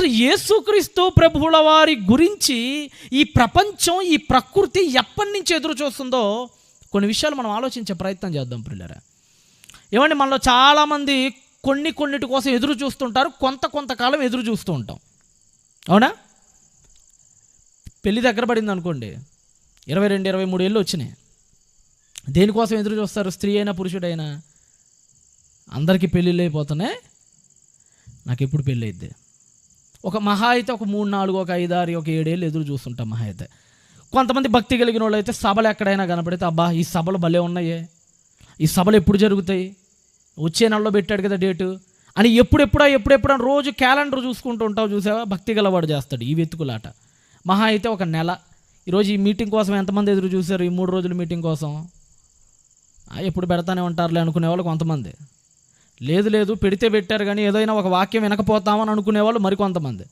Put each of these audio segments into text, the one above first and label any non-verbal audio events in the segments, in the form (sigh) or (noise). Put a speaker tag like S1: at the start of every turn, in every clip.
S1: అసలు యేసుక్రీస్తు ప్రభువుల వారి గురించి ఈ ప్రపంచం ఈ ప్రకృతి ఎప్పటి నుంచి ఎదురు చూస్తుందో కొన్ని విషయాలు మనం ఆలోచించే ప్రయత్నం చేద్దాం పిల్లరా ఏమండి మనలో చాలామంది కొన్ని కొన్నిటి కోసం ఎదురు చూస్తుంటారు కొంత కొంతకాలం ఎదురు చూస్తూ ఉంటాం. అవునా? పెళ్ళి దగ్గర పడింది అనుకోండి ఇరవై రెండు ఇరవై మూడు ఏళ్ళు వచ్చినాయి. దేనికోసం ఎదురు చూస్తారు? స్త్రీ అయినా పురుషుడైనా? అందరికీ పెళ్ళిళ్ళు అయిపోతున్నాయి. నాకు ఎప్పుడు పెళ్ళి అయిద్ది? ఒక మహా అయితే ఒక మూడు నాలుగు ఒక ఐదు ఆరు ఒక ఏడేళ్ళు ఎదురు చూస్తుంటాం మహా అయితే. కొంతమంది భక్తి కలిగిన వాళ్ళు అయితే సభలు ఎక్కడైనా కనపడితే అబ్బా ఈ సభలు భలే ఉన్నాయే. ఈ సభలు ఎప్పుడు జరుగుతాయి? వచ్చే నెలలో పెట్టాడు కదా డేటు. అని ఎప్పుడెప్పుడా ఎప్పుడెప్పుడా రోజు క్యాలెండర్ చూసుకుంటూ ఉంటావు చూసావా? భక్తి గలవాడు చేస్తాడు ఈ వెతుకులాట. మహా అయితే ఒక నెల. ఈరోజు ఈ మీటింగ్ కోసం ఎంతమంది ఎదురు చూశారు? ఈ మూడు రోజుల మీటింగ్ కోసం? ఎప్పుడు పెడతానే ఉంటారులే అనుకునే వాళ్ళు కొంతమంది. లేదు లేదు పెడితే పెట్టారు కానీ ఏదైనా ఒక వాక్యం వినకపోతామని అనుకునే వాళ్ళు మరికొంతమంది.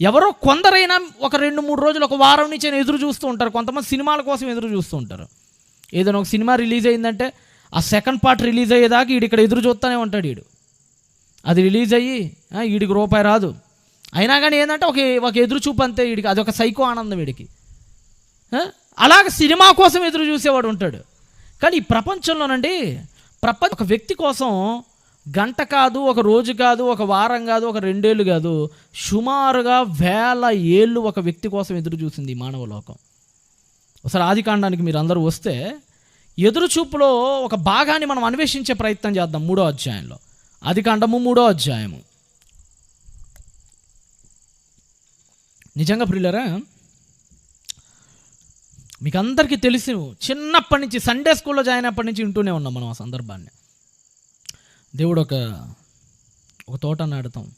S1: ఎవరో కొందరైనా ఒక రెండు మూడు రోజులు ఒక వారం నుంచి ఎదురు చూస్తూ ఉంటారు. కొంతమంది సినిమాల కోసం ఎదురు చూస్తూ ఉంటారు. ఏదైనా ఒక సినిమా రిలీజ్ అయిందంటే ఆ సెకండ్ పార్ట్ రిలీజ్ అయ్యేదాకా వీడు ఇక్కడ ఎదురు చూస్తూనే ఉంటాడు వీడు అది రిలీజ్ అయ్యి వీడికి రూపాయి రాదు. అయినా కానీ ఏంటంటే ఒక ఒక ఎదురు చూపు అంతే వీడికి అదొక సైకో ఆనందం వీడికి. అలాగ సినిమా కోసం ఎదురు చూసేవాడు ఉంటాడు. కానీ ఈ ప్రపంచంలోనండి ప్రపంచ ఒక వ్యక్తి కోసం గంట కాదు ఒక రోజు కాదు ఒక వారం కాదు ఒక రెండేళ్ళు కాదు సుమారుగా వేల ఏళ్ళు ఒక వ్యక్తి కోసం ఎదురు చూసింది మానవ లోకం. ఒకసారి ఆది కాండానికి మీరు అందరూ వస్తే ఎదురుచూపులో ఒక భాగాన్ని మనం అన్వేషించే ప్రయత్నం చేద్దాం మూడో అధ్యాయంలో. ఆది కాండము మూడో అధ్యాయము. నిజంగా ప్రియులరా మీకు అందరికీ తెలుసు చిన్నప్పటి నుంచి సండే స్కూల్లో జాయిన్ అయినప్పటి నుంచి వింటూనే ఉన్నాం మనం ఆ సందర్భాన్ని. దేవుడు ఒక ఒక తోట నాడతాం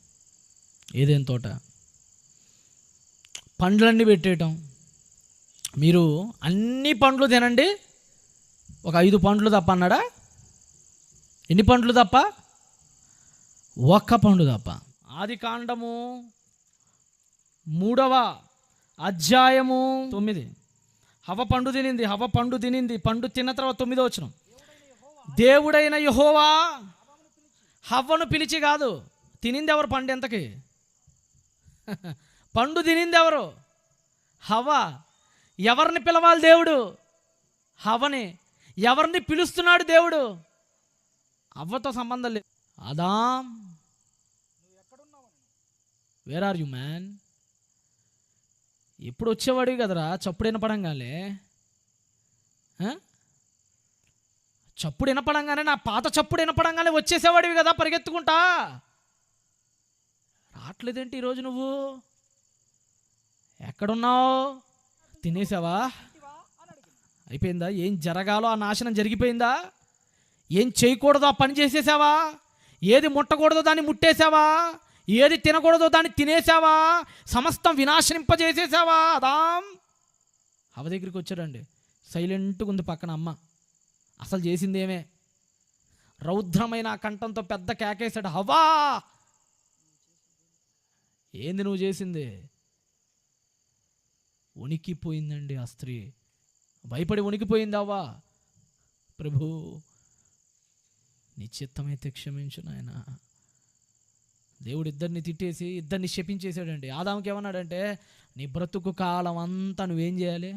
S1: ఏదేం తోట? పండ్లన్నీ పెట్టేయటం. మీరు అన్ని పండ్లు తినండి. ఒక ఐదు పండ్లు తప్ప అన్నాడా? ఎన్ని పండ్లు తప్ప? ఒక్క పండు తప్ప. ఆది కాండము మూడవ అధ్యాయము తొమ్మిది. హవ పండు తినింది హవ పండు తినింది. పండు తిన్న తర్వాత తొమ్మిదో వచ్చిన దేవుడైన యహోవా హవ్వను పిలిచి కాదు తినింది ఎవరు (laughs) పండు ఎంతకి పండు తినింది ఎవరు హవ ఎవరిని పిలవాలి దేవుడు? హవని ఎవరిని పిలుస్తున్నాడు దేవుడు? అవ్వతో సంబంధం లేదు. Adam where are you man ఎప్పుడు వచ్చేవాడివి కదరా? చప్పుడు వినపడంగానే చప్పుడు వినపడంగానే నా పాత చప్పుడు వినపడంగానే వచ్చేసేవాడివి కదా పరిగెత్తుకుంటా. రావట్లేదేంటి ఈరోజు నువ్వు? ఎక్కడున్నావు? తినేసావా? అయిపోయిందా? ఏం జరగాలో ఆ నాశనం జరిగిపోయిందా? ఏం చేయకూడదో ఆ పని చేసేసావా? ఏది ముట్టకూడదో దాన్ని ముట్టేశావా ఏది తినకూడదో దాన్ని తినేసావా? సమస్తం వినాశనింపజేసేసావా? అదాం. అవ దగ్గరికి వచ్చాడండి. సైలెంట్గా ఉంది పక్కన అమ్మ. అసలు చేసిందేమే రౌద్రమైన ఆ కంఠంతో పెద్ద కేకేశాడు. హవా ఏంది నువ్వు చేసింది? వణికిపోయిందండి ఆ స్త్రీ. భయపడి వణికిపోయింది అవ్వా ప్రభు నీ చిత్తమైతే క్షమించు నాయన. దేవుడు ఇద్దరిని తిట్టేసి ఇద్దరిని శపించేశాడండి. ఆదాముకి ఏమన్నాడంటే నీ బ్రతుకు కాలం అంతా నువ్వేం చేయాలి?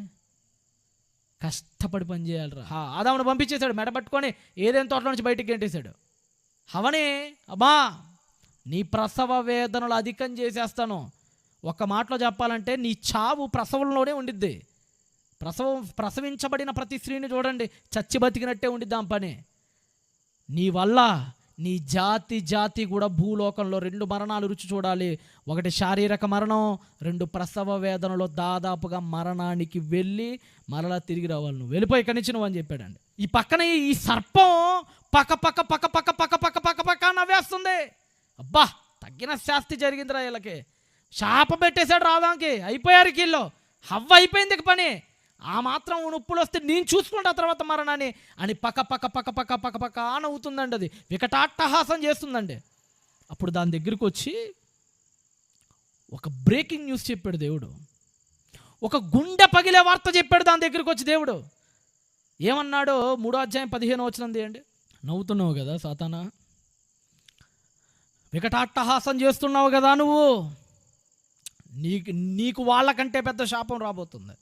S1: కష్టపడి పని చేయాలిరా. హా, ఆదామును పంపించేశాడు మెడ పట్టుకొని ఏదైనా తోటలో నుంచి బయటికి గెంటేశాడు. హవనే అబ్బా నీ ప్రసవ వేదనలు అధికం చేసేస్తాను. ఒక్క మాటలో చెప్పాలంటే నీ చావు ప్రసవంలోనే ఉండిద్ది. ప్రసవం ప్రసవించబడిన ప్రతి స్త్రీని చూడండి చచ్చి బతికినట్టే ఉండిద్దాం పని. నీ వల్ల నీ జాతి జాతి కూడా భూలోకంలో రెండు మరణాలు రుచి చూడాలి. ఒకటి శారీరక మరణం రెండు ప్రసవ వేదనలో దాదాపుగా మరణానికి వెళ్ళి మరలా తిరిగి రావాలి. నువ్వు వెళ్ళిపోయి ఇక్కడి నుంచి నువ్వు అని చెప్పాడండి. ఈ పక్కన ఈ- సర్పం పక్క పక్క పక్క పక్క పక్క పక్క పక్క పక్క నవ్వేస్తుంది. అబ్బా తగ్గిన శాస్తి జరిగిందిరా వీళ్ళకి. శాప పెట్టేశాడు రాదానికి అయిపోయారు కీళ్ళు. హవ్వ అయిపోయింది పని. ఆ మాత్రం నొప్పులు వస్తే నేను చూసుకుంటా తర్వాత మరణాన్ని అని పక్క పక్క పక్క పక్క పక్క పక్క నవ్వుతుందండి అది. వికటాట్టహాసం చేస్తుందండి. అప్పుడు దాని దగ్గరికి వచ్చి ఒక బ్రేకింగ్ న్యూస్ చెప్పాడు దేవుడు. ఒక గుండె పగిలే వార్త చెప్పాడు దాని దగ్గరికి వచ్చి దేవుడు. ఏమన్నాడో మూడో అధ్యాయం పదిహేను వచ్చినంది అండి నవ్వుతున్నావు కదా సాతానా? వికటాట్టహాసం చేస్తున్నావు కదా నువ్వు. నీకు నీకు వాళ్ళకంటే పెద్ద శాపం రాబోతుంది.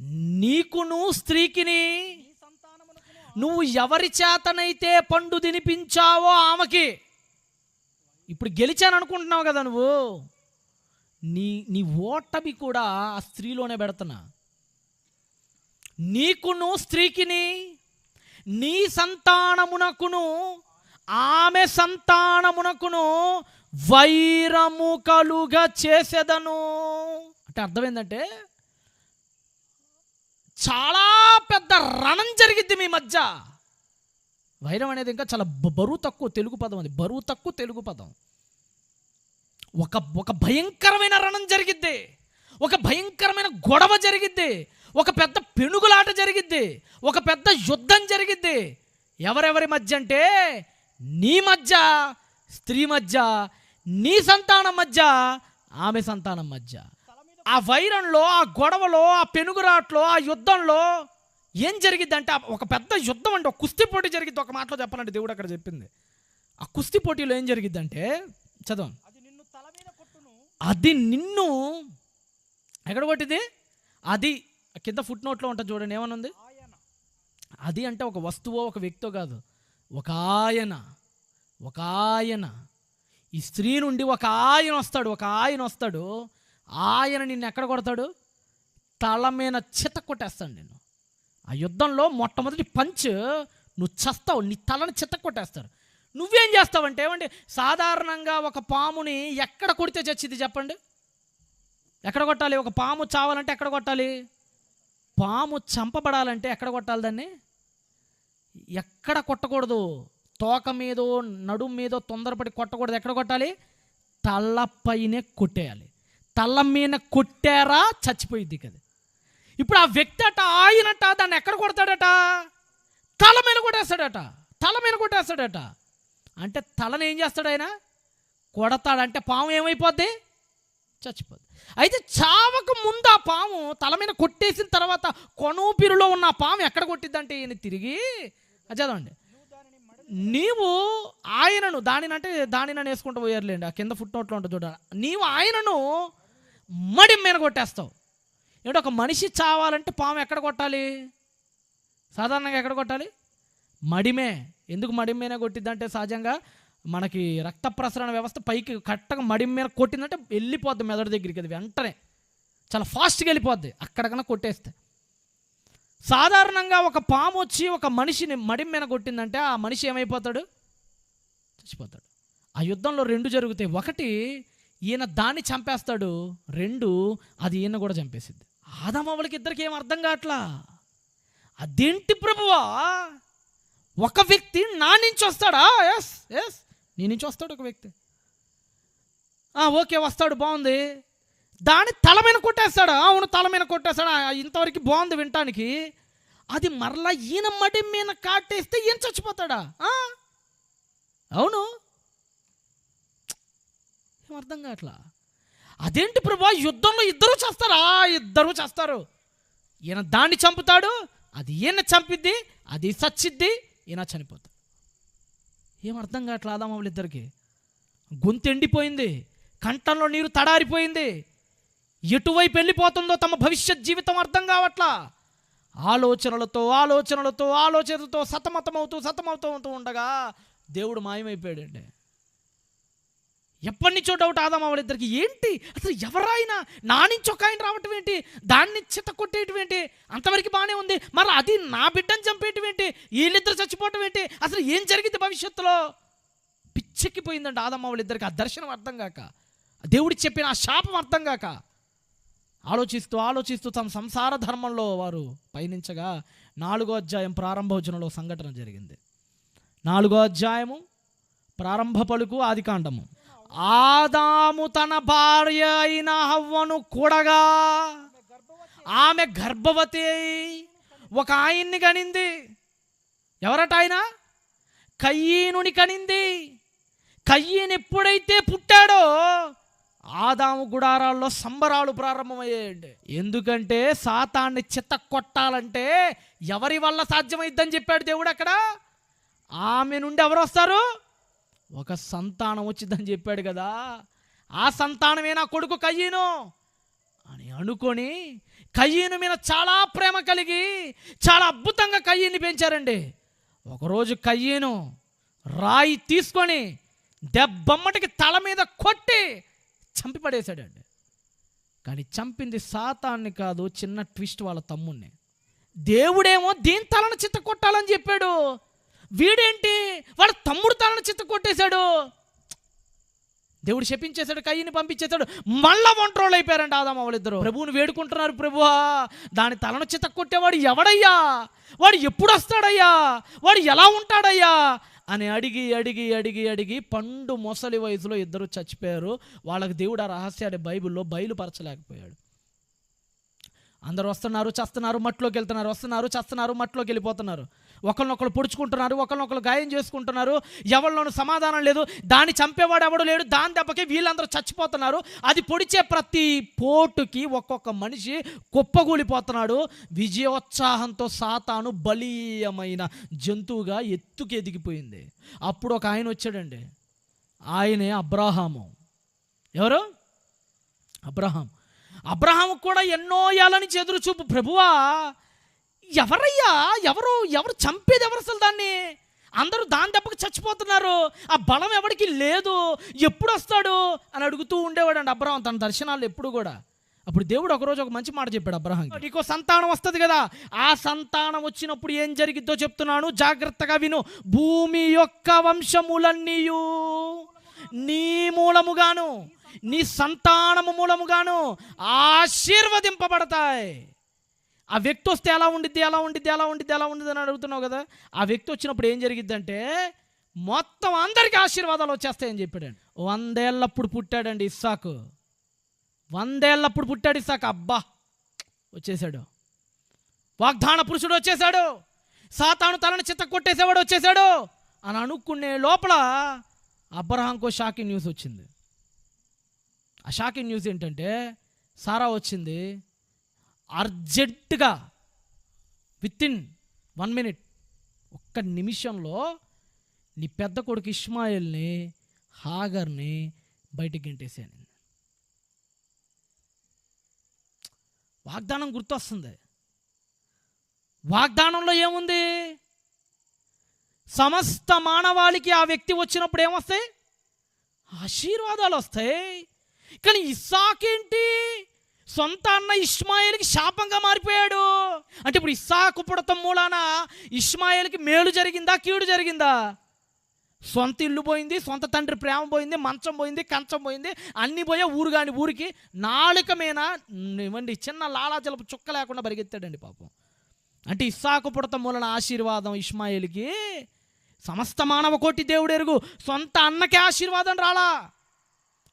S1: నీకును స్త్రీకిని నువ్వు ఎవరి చేతనైతే పండు తినిపించావో ఆమెకి. ఇప్పుడు గెలిచాను అనుకుంటున్నావు కదా నువ్వు. నీ నీ ఓటమి కూడా ఆ స్త్రీలోనే పెడుతున్నా. నీకును స్త్రీకిని నీ సంతానమునకును ఆమె సంతానమునకును వైరము కలుగా చేసేదను. అంటే అర్థమైందంటే చాలా పెద్ద రణం జరిగిద్ది మీ మధ్య. వైరం అనేది ఇంకా చాలా బరువు తక్కువ తెలుగు పదం అది. బరువు తక్కువ తెలుగు పదం. ఒక ఒక భయంకరమైన రణం జరిగిద్ది. ఒక భయంకరమైన గొడవ జరిగిద్ది. ఒక పెద్ద పెనుగులాట జరిగిద్ది. ఒక పెద్ద యుద్ధం జరిగిద్ది. ఎవరెవరి మధ్య అంటే నీ మధ్య స్త్రీ మధ్య నీ సంతానం మధ్య ఆమె సంతానం మధ్య. ఆ వైరంలో ఆ గొడవలో ఆ పెనుగురాట్లో ఆ యుద్ధంలో ఏం జరిగిద్ది అంటే ఒక పెద్ద యుద్ధం అంటే ఒక కుస్తీ పోటీ జరిగిద్ది ఒక మాటలో చెప్పాలంటే దేవుడు అక్కడ చెప్పింది. ఆ కుస్తీ పోటీలో ఏం జరిగిద్దంటే చదవం
S2: అది నిన్ను
S1: ఎక్కడ కొట్టింది? అది కింద ఫుట్ నోట్లో ఉంటుంది చూడండి ఏమనుంది? అది అంటే ఒక వస్తువో ఒక వ్యక్తో కాదు. ఒక ఆయన ఒక ఆయన. ఈ స్త్రీ నుండి ఒక ఆయన వస్తాడు ఒక ఆయన వస్తాడు. ఆయన నిన్ను ఎక్కడ కొడతాడు? తల మీద చిత కొట్టేస్తాడు నిన్ను. ఆ యుద్ధంలో మొట్టమొదటి పంచ్ నువ్వు చస్తావు నీ తలని చిత్త కొట్టేస్తారు. నువ్వేం చేస్తావంటే ఏమండి? సాధారణంగా ఒక పాముని ఎక్కడ కొడితే చచ్చింది చెప్పండి? ఎక్కడ కొట్టాలి? ఒక పాము చావాలంటే ఎక్కడ కొట్టాలి? పాము చంపబడాలంటే ఎక్కడ కొట్టాలి దాన్ని? ఎక్కడ కొట్టకూడదు? తోక మీదో నడుం మీదో తొందరపడి కొట్టకూడదు. ఎక్కడ కొట్టాలి? తలపైనే కొట్టేయాలి. తల మీద కొట్టారా చచ్చిపోయిద్ది కదా. ఇప్పుడు ఆ వ్యక్తి అట ఆయనట దాన్ని ఎక్కడ కొడతాడట? తల మీద కొట్టేస్తాడట తల మీద కొట్టేస్తాడట. అంటే తలను ఏం చేస్తాడు ఆయన? కొడతాడంటే పాము ఏమైపోద్ది? చచ్చిపోద్ది. అయితే చావక ముందు ఆ పాము తల మీద కొట్టేసిన తర్వాత కొనూపిరిలో ఉన్న ఆ పాము ఎక్కడ కొట్టిద్దంటే ఈయన తిరిగి చదవండి. నీవు ఆయనను దానినంటే దానినని వేసుకుంటూ పోయారులేండి. ఆ కింద ఫుట్ నోట్లో ఉంటుంది చూడ. నీవు ఆయనను మడి మీద కొట్టేస్తావు. ఏంటో ఒక మనిషి చావాలంటే పాము ఎక్కడ కొట్టాలి? సాధారణంగా ఎక్కడ కొట్టాలి? మడిమే. ఎందుకు మడి మీద కొట్టిద్దంటే సహజంగా మనకి రక్త ప్రసరణ వ్యవస్థ పైకి కట్టగా మడి మీద కొట్టిందంటే వెళ్ళిపోద్ది మెదడు దగ్గరికి అది వెంటనే. చాలా ఫాస్ట్గా వెళ్ళిపోద్ది. అక్కడికన్నా కొట్టేస్తే. సాధారణంగా ఒక పాము వచ్చి ఒక మనిషిని మడి మీద కొట్టిందంటే ఆ మనిషి ఏమైపోతాడు? చచ్చిపోతాడు. ఆ యుద్ధంలో రెండు జరుగుతాయి. ఒకటి ఈయన దాన్ని చంపేస్తాడు. రెండు అది ఈయన కూడా చంపేసిద్ది. వాళ్ళకి ఇద్దరికి ఏం అర్థం కావట్లా? అదేంటి ప్రభువా? ఒక వ్యక్తి నా నుంచి వస్తాడా? ఎస్ ఎస్ నీ నుంచి వస్తాడు ఒక వ్యక్తి. ఆ, ఓకే వస్తాడు బాగుంది. దాని తల మీద కొట్టేస్తాడు? అవును తల మీద కొట్టేస్తాడు? ఇంతవరకు బాగుంది వినటానికి. అది మరలా ఈయన మడి మీద కాటేస్తే ఈయన చచ్చిపోతాడా? ఆ? అవును. ఏం అర్థం కావట్లా? అదేంటి ప్రభా యుద్ధంలో ఇద్దరు చేస్తారా? ఇద్దరు చేస్తారు. ఈయన దాన్ని చంపుతాడు అది ఈయన చంపిద్ది అది సచ్చిద్ది ఈయన చనిపోతాడు. ఏం అర్థం కావట్లా ఆదామవులు ఇద్దరికి? గొంతు ఎండిపోయింది కంఠంలో నీరు తడారిపోయింది. ఎటువైపు వెళ్ళిపోతుందో తమ భవిష్యత్ జీవితం అర్థం కావట్లా? ఆలోచనలతో ఆలోచనలతో ఆలోచనలతో సతమతమవుతూ సతమతమవుతూ ఉండగా దేవుడు మాయమైపోయాడండి ఎప్పటి నుంచో డౌట్ ఆదాం వాళ్ళిద్దరికి ఏంటి? అసలు ఎవరైనా నా నుంచి ఒక ఆయన రావటం ఏంటి? దాన్ని చిత్త కొట్టేయటం ఏంటి? అంతవరకు బాగానే ఉంది. మరి అది నా బిడ్డను చంపేయటం ఏంటి? వీళ్ళిద్దరు చచ్చిపోవటం ఏంటి? అసలు ఏం జరిగింది భవిష్యత్తులో? పిచ్చెక్కిపోయిందండి ఆదమ్మ వాళ్ళిద్దరికి ఆ దర్శనం అర్థం కాక. దేవుడి చెప్పిన ఆ శాపం అర్థం కాక. ఆలోచిస్తూ ఆలోచిస్తూ తమ సంసార ధర్మంలో వారు పయనించగా నాలుగో అధ్యాయం ప్రారంభోచనలో సంఘటన జరిగింది. నాలుగో అధ్యాయము ప్రారంభ పలుకు ఆది కాండము. ఆదాము తన భార్య అయిన హవ్వను కూడగా ఆమె గర్భవతి అయి ఒక ఆయన్ని కనింది. ఎవరట ఆయన? కయ్యీనుని కనింది. కయ్యీని ఎప్పుడైతే పుట్టాడో ఆదాము గుడారాల్లో సంబరాలు ప్రారంభమయ్యాయండి. ఎందుకంటే సాతాన్ని చిత్త కొట్టాలంటే ఎవరి వల్ల సాధ్యమైద్దని చెప్పాడు దేవుడు అక్కడ? ఆమె నుండి ఎవరు వస్తారు? ఒక సంతానం వచ్చిందని చెప్పాడు కదా. ఆ సంతానమే నా కొడుకు కయ్యను అని అనుకొని కయ్యను మీద చాలా ప్రేమ కలిగి చాలా అద్భుతంగా కయ్యని పెంచారండి. ఒకరోజు కయ్యను రాయి తీసుకొని దెబ్బమ్మటికి తల మీద కొట్టి చంపి పడేశాడండి కానీ చంపింది సాతాన్ని కాదు చిన్న ట్విస్ట్ వాళ్ళ తమ్ముణ్ణి. దేవుడేమో దీని తలను చిత్త కొట్టాలని చెప్పాడు. వీడేంటి? వాడు తమ్ముడు తలను చిత్త కొట్టేశాడు. దేవుడు శపించేశాడు కయ్యని పంపించేశాడు. మళ్ళా ఒంట్రోళ్ళు అయిపోయారంట ఆదామ వాళ్ళిద్దరు ప్రభువుని వేడుకుంటున్నారు ప్రభువా. దాని తలను చిత్త కొట్టేవాడు ఎవడయ్యా? వాడు ఎప్పుడు వస్తాడయ్యా వాడు ఎలా ఉంటాడయ్యా? అని అడిగి అడిగి అడిగి అడిగి పండు మొసలి వయసులో ఇద్దరు చచ్చిపోయారు. వాళ్ళకి దేవుడు ఆ రహస్యాన్ని బైబిల్లో బయలుపరచలేకపోయాడు. అందరూ వస్తున్నారు చస్తున్నారు మట్లోకి వెళ్తున్నారు వస్తున్నారు చస్తున్నారు మట్లోకి వెళ్ళిపోతున్నారు. ఒకరినొకరు పొడుచుకుంటున్నారు ఒకరినొకరు గాయం చేసుకుంటున్నారు. ఎవరిలోనూ సమాధానం లేదు. దాన్ని చంపేవాడు ఎవడు లేడు. దాని దెబ్బకి వీళ్ళందరూ చచ్చిపోతున్నారు. అది పొడిచే ప్రతి పోటుకి ఒక్కొక్క మనిషి కుప్పగూలిపోతున్నాడు. విజయోత్సాహంతో సాతాను బలీయమైన జంతువుగా ఎత్తుకు ఎదిగిపోయింది. అప్పుడు ఒక ఆయన వచ్చాడండి. ఆయనే అబ్రాహాము. ఎవరు? అబ్రహాం. అబ్రహాం కూడా ఎన్నో ఏళ్ళ నుంచి ఎదురు చూపు ప్రభువా ఎవరయ్యా? ఎవరు ఎవరు చంపేది ఎవరు అసలు దాన్ని? అందరూ దాని దెబ్బకి చచ్చిపోతున్నారు. ఆ బలం ఎవరికి లేదు. ఎప్పుడు వస్తాడు? అని అడుగుతూ ఉండేవాడండి అబ్రహం. తన దర్శనాలు ఎప్పుడు కూడా. అప్పుడు దేవుడు ఒకరోజు ఒక మంచి మాట చెప్పాడు అబ్రహం నీకో సంతానం వస్తుంది కదా. ఆ సంతానం వచ్చినప్పుడు ఏం జరిగిద్దో చెప్తున్నాను. జాగ్రత్తగా విను. భూమి యొక్క వంశములన్నీయు. నీ మూలముగాను నీ సంతానము మూలముగాను ఆశీర్వదింపబడతాయి. ఆ వ్యక్తి వస్తే ఎలా ఉండిద్ది ఎలా ఉండిద్ది ఎలా ఉండిద్ది ఎలా ఉండిద్ది అని అడుగుతున్నావు కదా? ఆ వ్యక్తి వచ్చినప్పుడు ఏం జరిగిద్దంటే మొత్తం అందరికీ ఆశీర్వాదాలు వచ్చేస్తాయని చెప్పాడండి. వందేళ్ళప్పుడు పుట్టాడండి ఇస్సాకు. వందేళ్ళప్పుడు పుట్టాడు ఇస్సాకు. అబ్బా! వచ్చేసాడు. వాగ్దాన పురుషుడు వచ్చేసాడు. సాతాను తలని చిత్త కొట్టేసేవాడు వచ్చేసాడు అని అనుకునే లోపల అబ్రహాంకో షాకింగ్ న్యూస్ వచ్చింది. ఆ షాకింగ్ న్యూస్ ఏంటంటే సారా వచ్చింది అర్జెంటుగా విత్ ఇన్ వన్ మినిట్ ఒక్క నిమిషంలో నీ పెద్ద కొడుకు ఇస్మాయిల్ని హాగర్ని బయటికి గెంటేసాను వాగ్దానం గుర్తొస్తుంది. వాగ్దానంలో ఏముంది? సమస్త మానవాళికి ఆ వ్యక్తి వచ్చినప్పుడు ఏమొస్తాయి? ఆశీర్వాదాలు వస్తాయి. కానీ ఇస్సాకేంటి? సొంత అన్న ఇస్మాయిల్కి శాపంగా మారిపోయాడు. అంటే ఇప్పుడు ఇస్సాకు పుడతం మూలాన ఇస్మాయిల్కి మేలు జరిగిందా కీడు జరిగిందా? సొంత ఇల్లు పోయింది సొంత తండ్రి ప్రేమ పోయింది మంచం పోయింది కంచం పోయింది అన్నీ పోయే ఊరు కాని ఊరికి నాలుక మీద ఇవ్వండి చిన్న లాలాజలపు చుక్క లేకుండా పరిగెత్తాడండి పాపం. అంటే ఇస్సాకు పుడత మూలన ఆశీర్వాదం ఇస్మాయిల్కి సమస్త మానవ కోటి దేవుడు ఎరుగు సొంత అన్నకే ఆశీర్వాదం రాలా.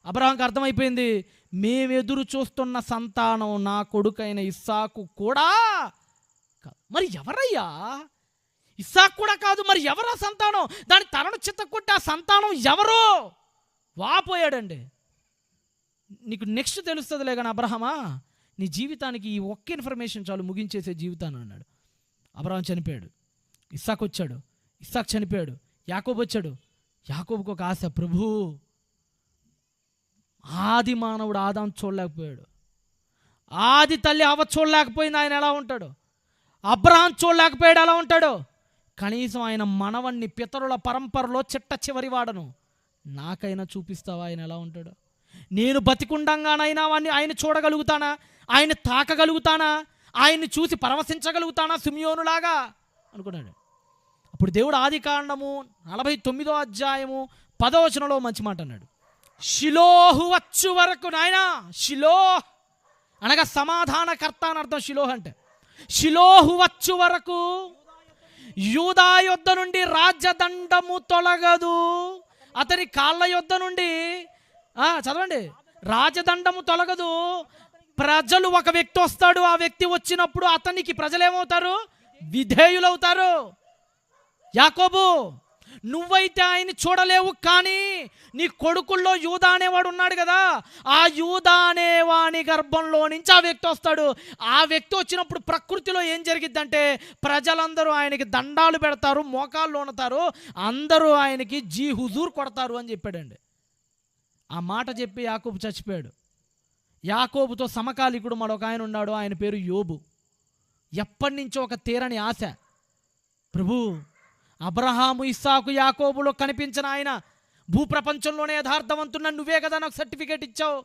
S1: అబ్రహాంకి అర్థమైపోయింది మేమెదురు చూస్తున్న సంతానం నా కొడుకైన ఇస్సాకు కూడా మరి ఎవరయ్యా? ఇస్సాకు కూడా కాదు మరి ఎవరా సంతానం? దాని తలను చిత్త కొట్టి ఆ సంతానం ఎవరు? వాపోయాడండి. నీకు నెక్స్ట్ తెలుస్తుందిలే కానీ అబ్రహమా? నీ జీవితానికి ఈ ఒక్క ఇన్ఫర్మేషన్ చాలు ముగించేసే జీవితాన్ని అన్నాడు. అబ్రహం చనిపోయాడు. ఇస్సాకు వచ్చాడు ఇస్సాకు చనిపోయాడు. యాకోబు వచ్చాడు యాకోబుకు ఒక ఆశ ప్రభు! ఆది మానవుడు ఆదాం చూడలేకపోయాడు. ఆది తల్లి అవ చూడలేకపోయింది ఆయన ఎలా ఉంటాడు? అబ్రహాం చూడలేకపోయాడు ఎలా ఉంటాడు? కనీసం ఆయన మనవన్ని పితరుల పరంపరలో చిట్ట చివరి వాడను. నాకైనా చూపిస్తావా ఆయన ఎలా ఉంటాడు? నేను బతికుండంగానైనా వాడిని ఆయన చూడగలుగుతానా? ఆయన తాకగలుగుతానా? ఆయన్ని చూసి పరవశించగలుగుతానా సుమియోనులాగా? అనుకున్నాడు. అప్పుడు దేవుడు ఆది కాండము నలభై తొమ్మిదో అధ్యాయము పదవచనలో మంచి మాట అన్నాడు. షిలోహు వచ్చు వరకు నాయనా షిలో అనగా సమాధానకర్త అని అర్థం షిలోహ్ అంటే. షిలోహు వచ్చు వరకు యూదా యొద్ద నుండి రాజ్యదండము తొలగదు. అతని కాళ్ళ యొద్ద నుండి చదవండి. రాజదండము తొలగదు. ప్రజలు ఒక వ్యక్తి వస్తాడు ఆ వ్యక్తి వచ్చినప్పుడు అతనికి ప్రజలు ఏమవుతారు విధేయులవుతారు. యాకోబు నువ్వైతే ఆయన చూడలేవు కానీ నీ కొడుకుల్లో యూదా అనేవాడు ఉన్నాడు కదా. ఆ యూదా అనేవాని గర్భంలో నుంచి ఆ వ్యక్తి వస్తాడు. ఆ వ్యక్తి వచ్చినప్పుడు ప్రకృతిలో ఏం జరిగిద్దంటే ప్రజలందరూ ఆయనకి దండాలు పెడతారు మోకాళ్ళు ఉనతారు అందరూ ఆయనకి జీ హుజూర్ కొడతారు అని చెప్పాడండి. ఆ మాట చెప్పి యాకోబు చచ్చిపోయాడు. యాకోబుతో సమకాలికుడు మరొక ఆయన ఉన్నాడు ఆయన పేరు యోబు. ఎప్పటి నుంచో ఒక తీరని ఆశ. ప్రభు అబ్రహాము ఇస్సాకు యాకోబులో కనిపించిన ఆయన భూప్రపంచంలోనే యథార్థవంతున్న నువ్వే కదా నాకు సర్టిఫికేట్ ఇచ్చావు.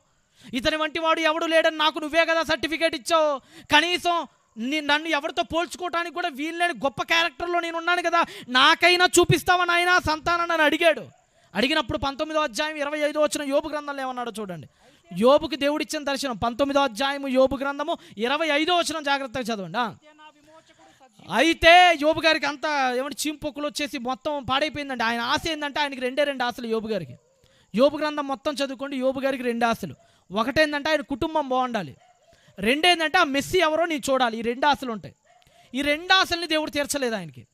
S1: ఇతని వంటి వాడు ఎవడు లేడని నాకు నువ్వే కదా సర్టిఫికేట్ ఇచ్చావు. కనీసం నీ నన్ను ఎవరితో పోల్చుకోవటానికి కూడా వీల్లేని గొప్ప క్యారెక్టర్లో నేను ఉన్నాను కదా నాకైనా చూపిస్తావని నాయనా సంతానం నన్ను అడిగాడు. అడిగినప్పుడు పంతొమ్మిదో అధ్యాయం ఇరవై ఐదో వచ్చిన యోబు గ్రంథంలో ఏమన్నాడో చూడండి. యోబుకి దేవుడిచ్చిన దర్శనం పంతొమ్మిదో అధ్యాయము యోబు గ్రంథము ఇరవై ఐదో వచ్చిన జాగ్రత్తగా చదవండి
S2: అయితే
S1: యోబు గారికి అంతా ఏమంటే చీంపొక్కులు వచ్చేసి మొత్తం పాడైపోయిందండి. ఆయన ఆశ ఏంటంటే ఆయనకి రెండే రెండు ఆశలు యోబు గారికి. యోబు గ్రంథం మొత్తం చదువుకోండి యోబు గారికి రెండు ఆశలు. ఒకటేందంటే ఆయన కుటుంబం బాగుండాలి. రెండేందంటే ఆ మెస్సీ ఎవరో నేను చూడాలి. ఈ రెండు ఆశలు ఉంటాయి. ఈ రెండు ఆశల్ని దేవుడు తీర్చలేదు ఆయనకి.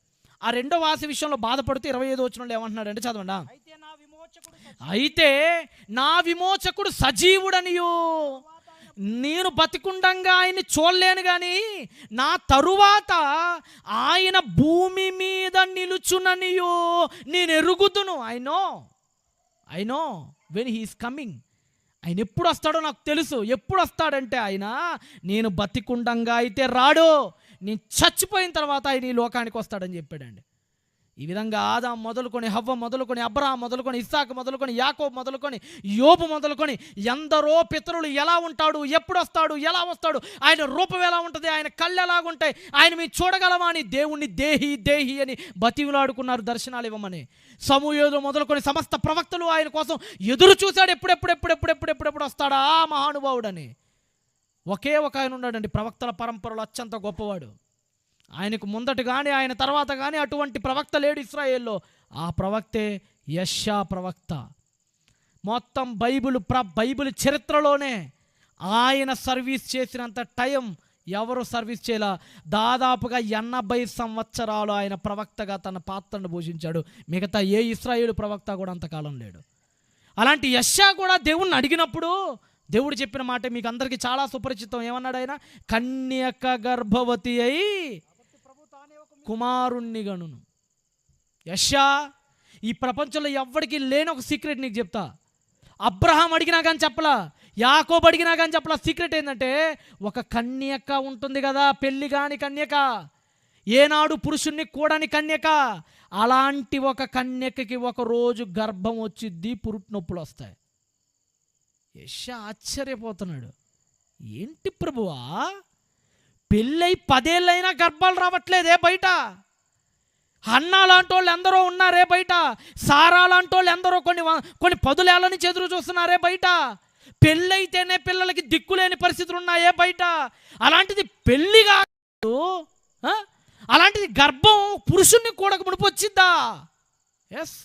S1: ఆ రెండో ఆశ విషయంలో బాధపడుతూ ఇరవై ఐదు వచ్చిన ఏమంటున్నాడంటే చదవండి. ఆ.
S2: అయితే నా విమోచకుడు సజీ
S1: అయితే నా విమోచకుడు సజీవుడనియు. నేను బతికుండంగా ఆయన్ని చూడలేను కానీ నా తరువాత ఆయన భూమి మీద నిలుచుననియో నేను ఎరుగుదును. I know I know when he's coming ఆయన ఎప్పుడు వస్తాడో నాకు తెలుసు. ఎప్పుడు వస్తాడంటే ఆయన నేను బతికుండంగా అయితే రాడు. నేను చచ్చిపోయిన తర్వాత ఆయన ఈ లోకానికి వస్తాడని చెప్పాడండి. ఈ విధంగా ఆదాం మొదలుకొని హవ్వ మొదలుకొని అబ్రహం మొదలుకొని ఇస్సాకు మొదలుకొని యాకోబ్ మొదలుకొని యోబు మొదలుకొని ఎందరో పితరులు ఎలా ఉంటాడు ఎప్పుడు వస్తాడు ఎలా వస్తాడు ఆయన రూపం ఎలా ఉంటుంది ఆయన కళ్ళు ఎలాగుంటాయి ఆయన మీరు చూడగలమా అని దేవుణ్ణి దేహి దేహి అని బతివులాడుకున్నారు దర్శనాలు ఇవ్వమని. సమూహలు మొదలుకొని సమస్త ప్రవక్తలు ఆయన కోసం ఎదురు చూశాడు ఎప్పుడెప్పుడు ఎప్పుడెప్పుడు ఎప్పుడెప్పుడు వస్తాడా మహానుభావుడని. ఒకే ఒక ఆయన ఉన్నాడండి ప్రవక్తల పరంపరలో అత్యంత గొప్పవాడు. ఆయనకు ముందట కానీ ఆయన తర్వాత కానీ అటువంటి ప్రవక్త లేడు ఇస్రాయేల్లో. ఆ ప్రవక్తే యష్యా ప్రవక్త. మొత్తం బైబిల్ ప్ర బైబిల్ చరిత్రలోనే ఆయన సర్వీస్ చేసినంత టైం ఎవరు సర్వీస్ చేయాల? దాదాపుగా ఎనభై సంవత్సరాలు ఆయన ప్రవక్తగా తన పాత్రను పోషించాడు. మిగతా ఏ ఇస్రాయేలు ప్రవక్త కూడా అంతకాలం లేడు. అలాంటి యశా కూడా దేవుణ్ణి అడిగినప్పుడు దేవుడు చెప్పిన మాట మీకు అందరికీ చాలా సుపరిచితం. ఏమన్నాడు ఆయన? కన్యక గర్భవతి అయి
S2: కాబట్టి ప్రభు తానే ఒక
S1: కుమారుణ్ణి గనును. యశా ఈ ప్రపంచంలో ఎవ్వడికి లేని ఒక సీక్రెట్ నీకు చెప్తా. అబ్రహాం అడిగినా కానీ చెప్పలా యాకోబ్ అడిగినా కానీ చెప్పలా. సీక్రెట్ ఏంటంటే ఒక కన్యక ఉంటుంది కదా పెళ్ళి కాని కన్యక ఏనాడు పురుషుణ్ణి కూడని కన్యక అలాంటి ఒక కన్యకకి ఒక రోజు గర్భం వచ్చిద్ది పురుట్ నొప్పులు వస్తాయి. యశ ఆశ్చర్యపోతున్నాడు. ఏంటి ప్రభువా? పెళ్ళై పదేళ్ళైనా గర్భాలు రావట్లేదే బయట. అన్నా లాంటి వాళ్ళు ఎందరో ఉన్నారే బయట. సారా లాంటి వాళ్ళు ఎందరో కొన్ని కొన్ని పదులేళ్ళ నుంచి ఎదురు చూస్తున్నారే బయట. పెళ్ళైతేనే పిల్లలకి దిక్కులేని పరిస్థితులు ఉన్నాయే బయట. అలాంటిది పెళ్ళి కాదు అలాంటిది గర్భం పురుషుణ్ణి కూడా ముడిపి వచ్చిద్దా? ఎస్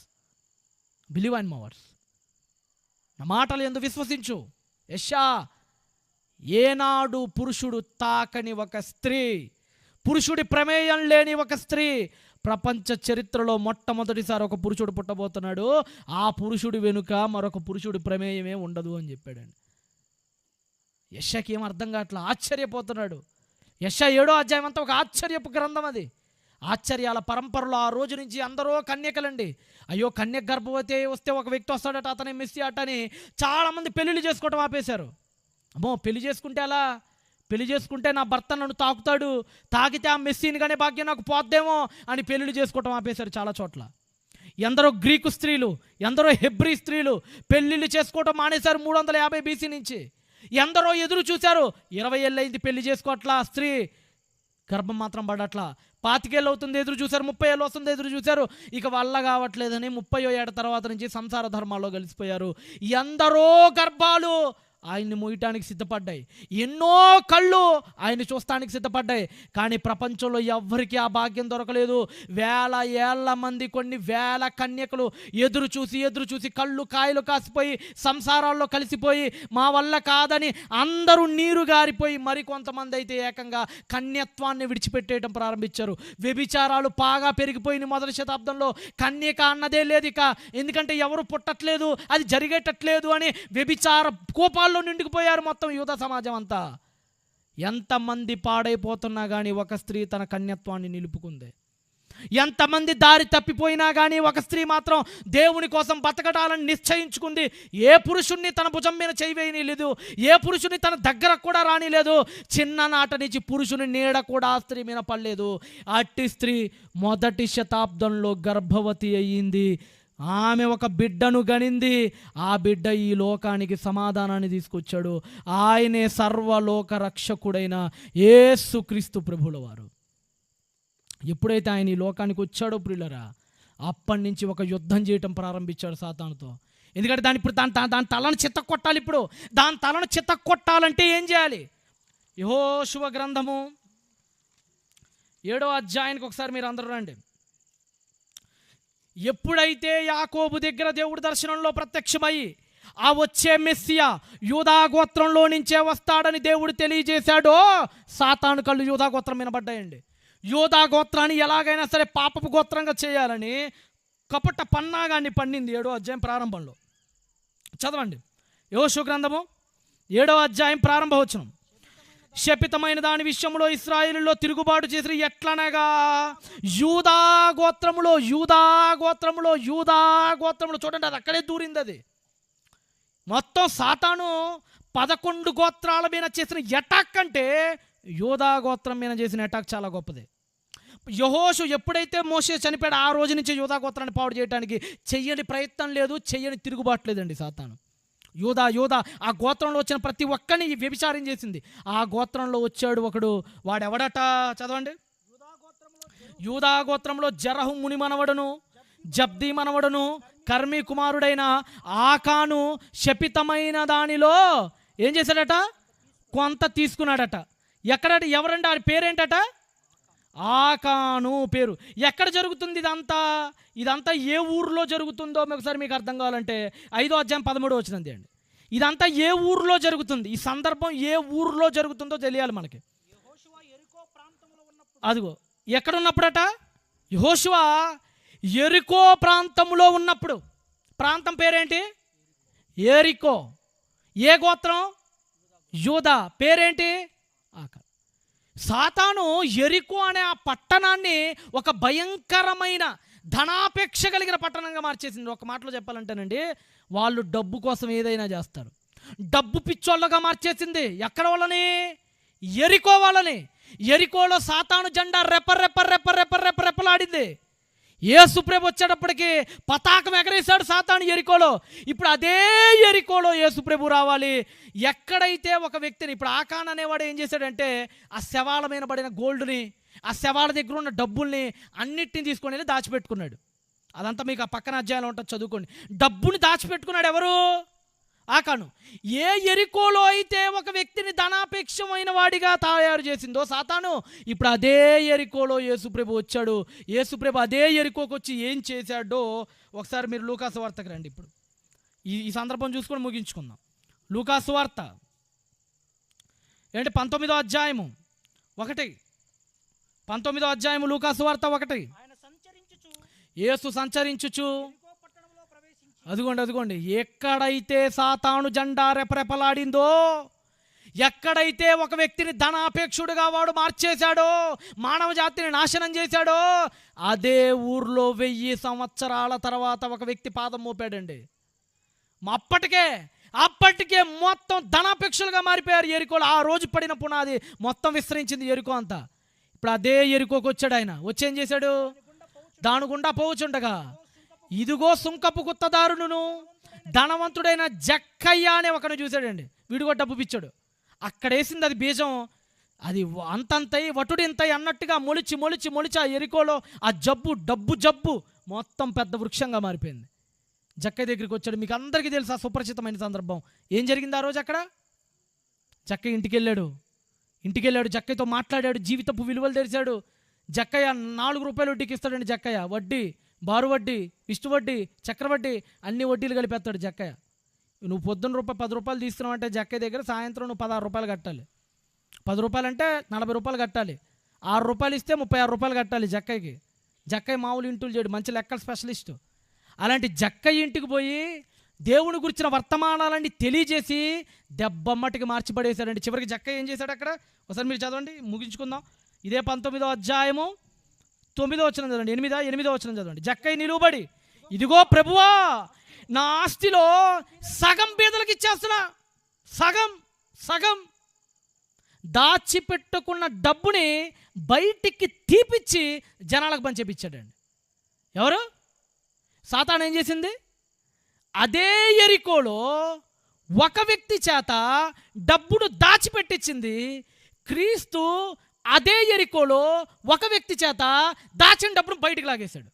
S1: బిలీవ్ అండ్ మవర్స్ నా మాటలు ఎందుకు విశ్వసించు? యశా ఏనాడు పురుషుడు తాకని ఒక స్త్రీ పురుషుడి ప్రమేయం లేని ఒక స్త్రీ ప్రపంచ చరిత్రలో మొట్టమొదటిసారి ఒక పురుషుడు పుట్టబోతున్నాడు. ఆ పురుషుడి వెనుక మరొక పురుషుడి ప్రమేయమే ఉండదు అని చెప్పాడండి. యశకి ఏం అర్థం కావట్లా? ఆశ్చర్యపోతున్నాడు. యశ ఏడో అధ్యాయం అంతా ఒక ఆశ్చర్యపు గ్రంథం అది. ఆశ్చర్యాల పరంపరలో ఆ రోజు నుంచి అందరూ కన్యకలండి. అయ్యో కన్యక గర్భవతి వస్తే ఒక వ్యక్తి వస్తాడట అతని మిస్సి అటని చాలామంది పెళ్ళిళ్ళు చేసుకోవటం ఆపేశారు. అమ్మో పెళ్ళి చేసుకుంటే అలా పెళ్ళి చేసుకుంటే నా భర్త నన్ను తాకుతాడు. తాకితే ఆ మెస్సీని కానీ భాగ్యం నాకు పోద్దేమో అని పెళ్ళిళ్ళు చేసుకోవటం ఆపేశారు చాలా చోట్ల. ఎందరో గ్రీకు స్త్రీలు ఎందరో హెబ్రీ స్త్రీలు పెళ్ళిళ్ళు చేసుకోవటం మానేశారు మూడు వందల యాభై బీసీ నుంచి. ఎందరో ఎదురు చూశారు ఇరవై ఏళ్ళైంది పెళ్ళి చేసుకోవట్లా స్త్రీ. గర్భం మాత్రం పడట్లా. పాతికేళ్ళు అవుతుంది ఎదురు చూశారు ముప్పై ఏళ్ళు వస్తుంది ఎదురు చూశారు. ఇక వల్ల కావట్లేదని ముప్పై ఏడు తర్వాత నుంచి సంసార ధర్మాల్లో కలిసిపోయారు. ఎందరో గర్భాలు ఆయన్ని మోయటానికి సిద్ధపడ్డాయి. ఎన్నో కళ్ళు ఆయన చూస్తానికి సిద్ధపడ్డాయి. కానీ ప్రపంచంలో ఎవ్వరికీ ఆ భాగ్యం దొరకలేదు. వేల ఏళ్ళ మంది కొన్ని వేల కన్యకలు ఎదురు చూసి ఎదురు చూసి కళ్ళు కాయలు కాసిపోయి సంసారాల్లో కలిసిపోయి మా వల్ల కాదని అందరూ నీరు గారిపోయి మరికొంతమంది అయితే ఏకంగా కన్యత్వాన్ని విడిచిపెట్టేయడం ప్రారంభించారు. వ్యభిచారాలు బాగా పెరిగిపోయిన మొదటి శతాబ్దంలో కన్యక అన్నదే లేదు ఇక ఎందుకంటే ఎవరు పుట్టట్లేదు అది జరిగేటట్లేదు అని వ్యభిచార కోపాలు పాపాల్లో నిండుకుపోయారు మొత్తం యువత సమాజం అంతా. ఎంతమంది పాడైపోతున్నా కానీ ఒక స్త్రీ తన కన్యత్వాన్ని నిలుపుకుంది. ఎంతమంది దారి తప్పిపోయినా కానీ ఒక స్త్రీ మాత్రం దేవుని కోసం బతకడాలని నిశ్చయించుకుంది. ఏ పురుషుణ్ణి తన భుజం మీద చేయవేయలేదు ఏ పురుషుని తన దగ్గర కూడా రానిలేదు. చిన్ననాట నుంచి పురుషుని నీడ కూడా ఆ స్త్రీ మీద పడలేదు. అట్టి స్త్రీ మొదటి శతాబ్దంలో గర్భవతి అయ్యింది. ఆమె ఒక బిడ్డను గనింది ఆ బిడ్డ ఈ లోకానికి సమాధానాన్ని తీసుకొచ్చాడు. ఆయనే సర్వలోక రక్షకుడైన యేసుక్రీస్తు ప్రభుల వారు ఎప్పుడైతే ఆయన ఈ లోకానికి వచ్చాడో ప్రియులరా అప్పటి నుంచి ఒక యుద్ధం చేయటం ప్రారంభించాడు సాతానుతో. ఎందుకంటే దాని ఇప్పుడు దాని దాని- దాని తలను చిత్త కొట్టాలి ఇప్పుడు. దాని తలను చిత్త కొట్టాలంటే ఏం చేయాలి? యహో శుభ గ్రంథము ఏడో అధ్యాయానికి ఒకసారి మీరు అందరూ రండి. ఎప్పుడైతే యాకోబు దగ్గర దేవుడి దర్శనంలో ప్రత్యక్షమై ఆ వచ్చే మెస్సియా యూధాగోత్రంలో నుంచే వస్తాడని దేవుడు తెలియజేశాడో సాతాను కళ్ళు యూదా గోత్రం వినబడ్డాయండి. యూదా గోత్రాన్ని ఎలాగైనా సరే పాపపు గోత్రంగా చేయాలని కపట పన్నాగాన్ని పండింది ఏడో అధ్యాయం ప్రారంభంలో. చదవండి. యోశు గ్రంథము ఏడో అధ్యాయం ప్రారంభవచనం శపితమైన దాని విషయంలో ఇస్రాయిల్లో తిరుగుబాటు చేసిన ఎట్లనగా? యూదా గోత్రములో యూదా గోత్రములో యూదా గోత్రములో. చూడండి అది అక్కడే దూరింది అది. మొత్తం సాతాను పదకొండు గోత్రాల మీద చేసిన అటాక్ అంటే యూదా గోత్రం మీద చేసిన అటాక్ చాలా గొప్పది. యహోషు ఎప్పుడైతే మోసే చనిపోయాడు ఆ రోజు నుంచి యూదా గోత్రాన్ని పాడు చేయడానికి చెయ్యని ప్రయత్నం లేదు చెయ్యని తిరుగుబాటు లేదండి సాతాను. యూదా యూదా ఆ గోత్రంలో వచ్చిన ప్రతి ఒక్కరిని వ్యభిచారం చేసింది. ఆ గోత్రంలో వచ్చాడు ఒకడు వాడెవడట? చదవండి.
S2: యూదా
S1: యూదా గోత్రంలో జరహు ముని మనవడును జబ్ది మనవడును కర్మి కుమారుడైన ఆకాను శపితమైన దానిలో ఏం చేశాడట? కొంత తీసుకున్నాడట. ఎక్కడట? ఎవరండి? ఆ పేరేంటట? ఆకాను పేరు. ఎక్కడ జరుగుతుంది ఇదంతా? ఇదంతా ఏ ఊర్లో జరుగుతుందో ఒకసారి మీకు అర్థం కావాలంటే ఐదో అధ్యాయం పదమూడు వచ్చింది అండి ఇదంతా ఏ ఊర్లో జరుగుతుంది? ఈ సందర్భం ఏ ఊర్లో జరుగుతుందో తెలియాలి మనకి.
S2: అదిగో ఎక్కడ ఉన్నప్పుడట యహోశివా
S1: అదిగో ఎక్కడున్నప్పుడట ఎరికో ప్రాంతంలో ఉన్నప్పుడు. ప్రాంతం పేరేంటి? ఎరికో ఏ గోత్రం? యూదా. పేరేంటి? సాతాను ఎరికో అనే ఆ పట్టణాన్ని ఒక భయంకరమైన ధనాపేక్ష కలిగిన పట్టణంగా మార్చేసింది. ఒక మాటలో చెప్పాలంటేనండి వాళ్ళు డబ్బు కోసం ఏదైనా చేస్తారు. డబ్బు పిచ్చోళ్ళగా మార్చేసింది ఎక్కడ వాళ్ళని? ఎరికో వాళ్ళని. ఎరికోలో సాతాను జెండా రెప్ప రెప్ప రెప్ప రెప్ప రెప్ప రెప్పలాడింది ఏసుప్రేపు వచ్చేటప్పటికి పతాకం ఎగరేశాడు సాతాను ఎరికోలో ఇప్పుడు అదే ఎరికోలో ఏసుప్రభు రావాలి. ఎక్కడైతే ఒక వ్యక్తిని ఇప్పుడు ఆకాన్ అనేవాడు ఏం చేశాడంటే ఆ శవాల మీద పడిన గోల్డ్ని ఆ శవాల దగ్గర ఉన్న డబ్బుల్ని అన్నిటిని తీసుకొని వెళ్ళి దాచిపెట్టుకున్నాడు. అదంతా మీకు ఆ పక్కన అధ్యాయంలో ఉంటుంది చదువుకోండి. డబ్బుని దాచిపెట్టుకున్నాడు ఎవరు? ఆకాను ఏ ఎరికోలో అయితే ఒక వ్యక్తిని ధనాపేక్షమైన వాడిగా తయారు చేసిందో సాతాను ఇప్పుడు అదే ఎరికోలో యేసుప్రభు వచ్చాడు. యేసుప్రభు అదే ఎరికోకి వచ్చి ఏం చేశాడో ఒకసారి మీరు లూకాసు వార్తకు రండి ఇప్పుడు. ఈ ఈ సందర్భం చూసుకొని ముగించుకుందాం. లూకాసు వార్త. ఏంటి పంతొమ్మిదో అధ్యాయము? ఒకటి. పంతొమ్మిదో అధ్యాయము లూకాసు వార్త ఒకటి. యేసు సంచరించుచు. అదిగోండి అదిగోండి. ఎక్కడైతే సాతాను జెండా రెపరెపలాడిందో ఎక్కడైతే ఒక వ్యక్తిని ధనాపేక్షుడుగా వాడు మార్చేశాడో మానవ జాతిని నాశనం చేశాడో అదే ఊర్లో వెయ్యి సంవత్సరాల తర్వాత ఒక వ్యక్తి పాదం మోపాడండి. అప్పటికే అప్పటికే మొత్తం ధనాపేక్షలుగా మారిపోయారు ఎరుకోలు. ఆ రోజు పడిన పునాది మొత్తం విస్తరించింది ఎరుకో అంతా. ఇప్పుడు అదే ఎరుకోకి వచ్చాడు ఆయన. వచ్చేం చేశాడు? దాని గుండా పోవచ్చుండగా ఇదిగో సుంకపు గుత్తదారును ధనవంతుడైన జక్కయ్య అనే ఒకను చూశాడండి. వీడు కూడా డబ్బు పిచ్చాడు. అక్కడ వేసింది అది బీజం. అది అంతంతై అంతంతై వటుడింతై అన్నట్టుగా మొలిచి మొలిచి మొలిచి ఆ ఎరికోలో ఆ జబ్బు డబ్బు జబ్బు మొత్తం పెద్ద వృక్షంగా మారిపోయింది. జక్కయ్య దగ్గరికి వచ్చాడు. మీకు అందరికీ తెలుసు ఆ సుపరిచితమైన సందర్భం. ఏం జరిగింది ఆ రోజు అక్కడ? జక్కయ్య ఇంటికి వెళ్ళాడు ఇంటికి వెళ్ళాడు జక్కయ్యతో మాట్లాడాడు జీవితపు విలువలు తెరిచాడు జక్కయ్య నాలుగు రూపాయలు వడ్డీకి ఇస్తాడండి జక్కయ్య. వడ్డీ బారు వడ్డీ ఇష్టు వడ్డీ చక్రవడ్డీ అన్ని వడ్డీలు కలిపేస్తాడు జక్కయ్య. నువ్వు పొద్దున్న రూపాయి పది రూపాయలు తీసుకున్నావంటే జక్కయ్య దగ్గర సాయంత్రం నువ్వు పదహారు రూపాయలు కట్టాలి. పది రూపాయలు అంటే నలభై రూపాయలు కట్టాలి. ఆరు రూపాయలు ఇస్తే ముప్పై ఆరు రూపాయలు కట్టాలి జక్కయ్యకి. జక్కయ్య మామూలు ఇంటూలు చేయడు మంచి లెక్కల స్పెషలిస్ట్. అలాంటి జక్కయ్య ఇంటికి పోయి దేవుని గురించిన వర్తమానాలన్నీ తెలియజేసి దెబ్బమ్మటికి మార్చిపడేశాడండి. చివరికి జక్క ఏం చేశాడు అక్కడ? ఒకసారి మీరు చదవండి ముగించుకుందాం. ఇదే పంతొమ్మిదో అధ్యాయము తొమ్మిదో వచ్చిన చదవండి. ఎనిమిదా? ఎనిమిదో వచ్చిన చదవండి. జక్కై నిలువబడి ఇదిగో ప్రభువా నా ఆస్తిలో సగం పేదలకు ఇచ్చేస్తున్నా. సగం సగం. దాచిపెట్టుకున్న డబ్బుని బయటికి తీపిచ్చి జనాలకు పంచేపిచ్చాడండి ఎవరు? సాతాన్ ఏం చేసింది? అదే ఎరికోలో ఒక వ్యక్తి చేత డబ్బును దాచిపెట్టించింది. క్రీస్తు అదే ఎరికోలో ఒక వ్యక్తి చేత దాచిన డబ్బును బయటికి లాగేశాడు.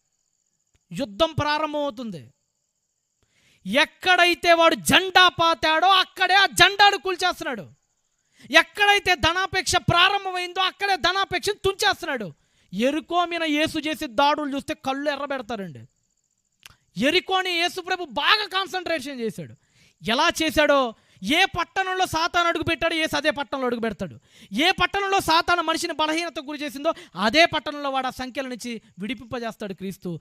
S1: యుద్ధం ప్రారంభమవుతుంది. ఎక్కడైతే వాడు జెండా పాతాడో అక్కడే ఆ జెండాను కూల్చేస్తున్నాడు. ఎక్కడైతే ధనాపేక్ష ప్రారంభమైందో అక్కడే ధనాపేక్షను తుంచేస్తున్నాడు. ఎరుకో మీద యేసు చేసే దాడులు చూస్తే కళ్ళు ఎర్రబెడతారండి. ఎరికోని యేసుప్రభు బాగా కాన్సన్ట్రేషన్ చేశాడు. ఎలా చేశాడో ఏ పట్టణంలో సాతాను అడుగు పెట్టాడో ఏసు అదే పట్టణంలో అడుగు పెడతాడు ఏ పట్టణంలో సాతాను మనిషిని బలహీనత గురి చేసిందో అదే పట్టణంలో వాడు ఆ సంఖ్యల నుంచి విడిపింపజేస్తాడు క్రీస్తు.